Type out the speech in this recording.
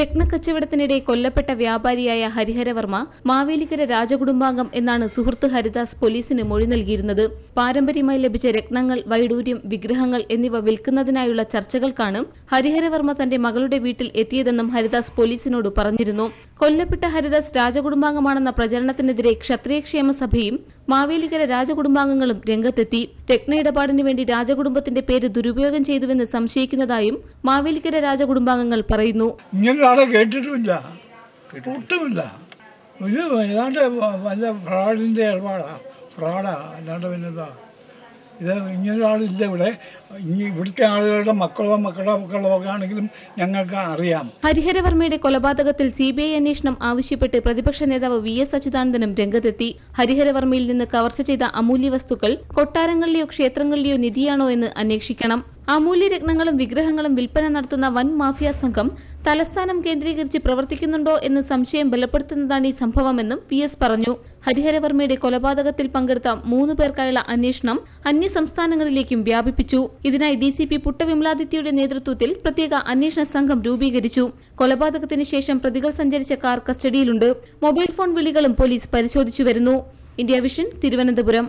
രത്നക്കച്ചവടത്തിനിടെ കൊല്ലപ്പെട്ട വ്യാപാരിയായ ഹരിഹരവർമ്മ മാവേലിക്കര രാജകുടുംബാംഗം എന്നാണ് സുഹൃത്ത് ഹരിദാസ് പോലീസിന് മൊഴി നൽകിയിരുന്നത്. പാരമ്പര്യമായി ലഭിച്ച രത്നങ്ങൾ വൈഡൂര്യം വിഗ്രഹങ്ങൾ എന്നിവ വിൽക്കുന്നതിനായുള്ള ചർച്ചകൾക്കാണ് ഹരിഹരവർമ്മ തന്റെ മകളുടെ വീട്ടിൽ എത്തിയതെന്നും ഹരിദാസ് പോലീസിനോട് പറഞ്ഞിരുന്നു. കൊല്ലപ്പെട്ട ഹരിദാസ് രാജകുടുംബാംഗമാണെന്ന പ്രചരണത്തിനെതിരെ ക്ഷത്രിയക്ഷേമ സഭയും മാവേലിക്കര രാജകുടുംബാംഗങ്ങളും രംഗത്തെത്തി. രത്ന ഇടപാടിനു വേണ്ടി രാജകുടുംബത്തിന്റെ പേര് ദുരുപയോഗം ചെയ്തുവെന്ന് സംശയിക്കുന്നതായും മാവേലിക്കര രാജകുടുംബാംഗങ്ങൾ പറയുന്നു. വല്ല ഫ്രോഡിന്റെ ഫ്രോഡാ. ഇത് ഇങ്ങനൊരാളില്ല ഇവിടെ. ഇനി ഇവിടുത്തെ ആളുകളുടെ മക്കളോ മക്കളോ മക്കളോ ഒക്കെ ആണെങ്കിലും ഞങ്ങൾക്ക് അറിയാം. ഹരിഹരവർമ്മയുടെ കൊലപാതകത്തിൽ സി ബി ഐ അന്വേഷണം ആവശ്യപ്പെട്ട് പ്രതിപക്ഷ നേതാവ് വി എസ് അച്യുതാനന്ദനും രംഗത്തെത്തി. ഹരിഹരവർമ്മയിൽ നിന്ന് കവർച്ച ചെയ്ത അമൂല്യ വസ്തുക്കൾ കൊട്ടാരങ്ങളിലെയോ ക്ഷേത്രങ്ങളിലെയോ നിധിയാണോ എന്ന് അന്വേഷിക്കണം. അമൂല്യ രത്നങ്ങളും വിഗ്രഹങ്ങളും വിൽപ്പന നടത്തുന്ന വൻ മാഫിയ സംഘം തലസ്ഥാനം കേന്ദ്രീകരിച്ച് പ്രവർത്തിക്കുന്നുണ്ടോ എന്ന് സംശയം ബലപ്പെടുത്തുന്നതാണ് ഈ സംഭവമെന്നും വി എസ് പറഞ്ഞു. ഹരിഹരവർമ്മയുടെ കൊലപാതകത്തിൽ പങ്കെടുത്ത മൂന്ന് പേർക്കായുള്ള അന്വേഷണം അന്യ സംസ്ഥാനങ്ങളിലേക്കും വ്യാപിപ്പിച്ചു. ഇതിനായി ഡി സി പി പുട്ടവിമലാദിത്യയുടെ നേതൃത്വത്തിൽ പ്രത്യേക അന്വേഷണ സംഘം രൂപീകരിച്ചു. കൊലപാതകത്തിന് ശേഷം പ്രതികൾ സഞ്ചരിച്ച കാർ കസ്റ്റഡിയിലുണ്ട്. മൊബൈൽ ഫോൺ വിളികളും പോലീസ് പരിശോധിച്ചു വരുന്നു. India vision Thiruvananthapuram.